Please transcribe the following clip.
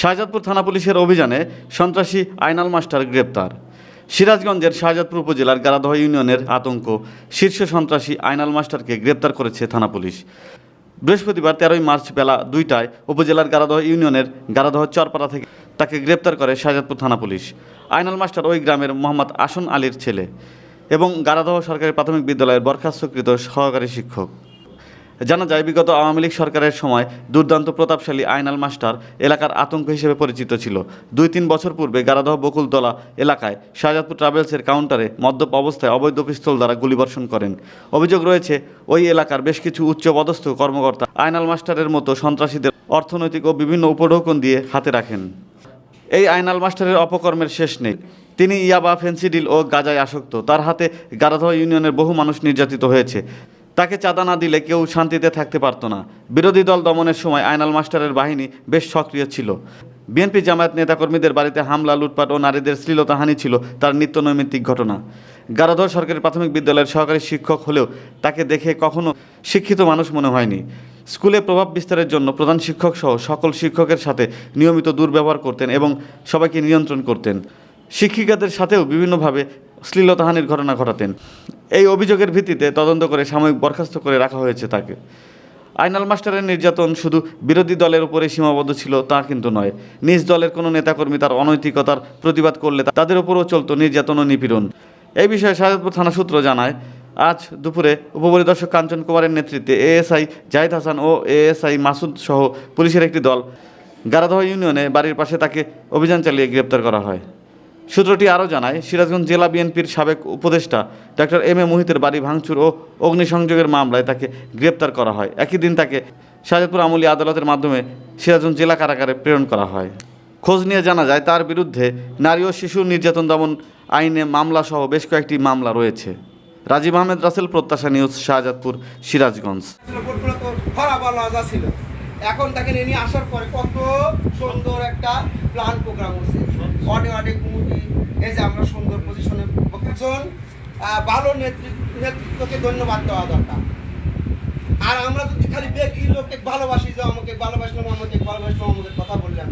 শাহজাদপুর থানা পুলিশের অভিযানে সন্ত্রাসী আইনাল মাস্টার গ্রেপ্তার। সিরাজগঞ্জের শাহজাদপুর উপজেলার গারাদহ ইউনিয়নের আতঙ্ক, শীর্ষ সন্ত্রাসী আইনাল মাস্টারকে গ্রেপ্তার করেছে থানা পুলিশ। বৃহস্পতিবার তেরোই মার্চ বেলা দুইটায় উপজেলার গারাদহ ইউনিয়নের গারাদহ চরপাড়া থেকে তাকে গ্রেপ্তার করে শাহজাদপুর থানা পুলিশ। আইনাল মাস্টার ওই গ্রামের মোহাম্মদ আসন আলীর ছেলে এবং গারাদহ সরকারি প্রাথমিক বিদ্যালয়ের বরখাস্তকৃত সহকারী শিক্ষক। জানা যায়, বিগত আওয়ামী লীগ সরকারের সময় দুর্দান্ত প্রতাপশালী আইনাল মাস্টার এলাকার আতঙ্ক হিসেবে পরিচিত ছিল। দুই তিন বছর পূর্বে গারাদহ বকুলতলা এলাকায় শাহজাদপুর ট্রাভেলসের কাউন্টারে মদ্যপ অবস্থায় অবৈধ পিস্তল দ্বারা গুলিবর্ষণ করেন। অভিযোগ রয়েছে, ওই এলাকার বেশ কিছু উচ্চপদস্থ কর্মকর্তা আইনাল মাস্টারের মতো সন্ত্রাসীদের অর্থনৈতিক ও বিভিন্ন উপঢৌকন দিয়ে হাতে রাখেন। এই আইনাল মাস্টারের অপকর্মের শেষ নেই। তিনি ইয়াবা, ফেন্সিডিল ও গাজায় আসক্ত। তার হাতে গারাধ ইউনিয়নের বহু মানুষ নির্যাতিত হয়েছে। তাকে চাঁদা না দিলে কেউ শান্তিতে থাকতে পারতো না। বিরোধী দল দমনের সময় আইনাল মাস্টারের বাহিনী বেশ সক্রিয় ছিল। বিএনপি জামায়াত নেতাকর্মীদের বাড়িতে হামলা, লুটপাট ও নারীদের শ্লীলতাহানি ছিল তার নিত্য নৈমিত্তিক ঘটনা। গারাধর সরকারি প্রাথমিক বিদ্যালয়ের সহকারী শিক্ষক হলেও তাকে দেখে কখনো শিক্ষিত মানুষ মনে হয়নি। স্কুলে প্রভাব বিস্তারের জন্য প্রধান শিক্ষক সহ সকল শিক্ষকের সাথে নিয়মিত দুর্ব্যবহার করতেন এবং সবাইকে নিয়ন্ত্রণ করতেন। শিক্ষিকাদের সাথেও বিভিন্নভাবে শ্লীলতাহানির ঘটনা ঘটাতেন। এই অভিযোগের ভিত্তিতে তদন্ত করে সাময়িক বরখাস্ত করে রাখা হয়েছে তাকে। আইনাল মাস্টারের নির্যাতন শুধু বিরোধী দলের উপরে সীমাবদ্ধ ছিল তা কিন্তু নয়। নিজ দলের কোনো নেতাকর্মী তার অনৈতিকতার প্রতিবাদ করলে তাদের উপরও চলত নির্যাতন ও নিপীড়ন। এই বিষয়ে শাহজাদপুর থানা সূত্র জানায়, আজ দুপুরে উপপরিদর্শক কাঞ্চন কুমারের নেতৃত্বে এএসআই জাহিদ হাসান ও এএসআই মাসুদ সহ পুলিশের একটি দল, গারাদহ ইউনিয়নে বাড়ির পাশে তাকে অভিযান চালিয়ে গ্রেপ্তার করা হয়। সূত্রটি আরও জানায়, সিরাজগঞ্জ জেলা বিএনপির সাবেক উপদেষ্টা ডক্টর এম এ মোহিতের বাড়ি ভাঙচুর ও অগ্নিসংযোগের মামলায় তাকে গ্রেপ্তার করা হয়। একই দিন তাকে শাহজাদপুর আমলি আদালতের মাধ্যমে সিরাজগঞ্জ জেলা কারাগারে প্রেরণ করা হয়। খোঁজ নিয়ে জানা যায়, তার বিরুদ্ধে নারী ও শিশু নির্যাতন দমন আইনে মামলা সহ বেশ কয়েকটি মামলা রয়েছে। রাজীব আহমেদ রাসেল, প্রত্যাশা নিউজ, শাহজাদপুর, সিরাজগঞ্জ। এখন তাকে নিয়ে আসার পরে কত সুন্দর একটা প্ল্যান প্রোগ্রাম হচ্ছে। অনেক অনেক মুভি এই যে আমরা সুন্দর পজিশনে একজন ভালো নেতৃত্ব নেতৃত্বকে ধন্যবাদ দেওয়া দরকার। আর আমরা যদি খালি ব্যক্তি লোককে ভালোবাসি যে আমাকে ভালোবাসলাম আমাকে ভালোবাসলাম আমাদের কথা বললাম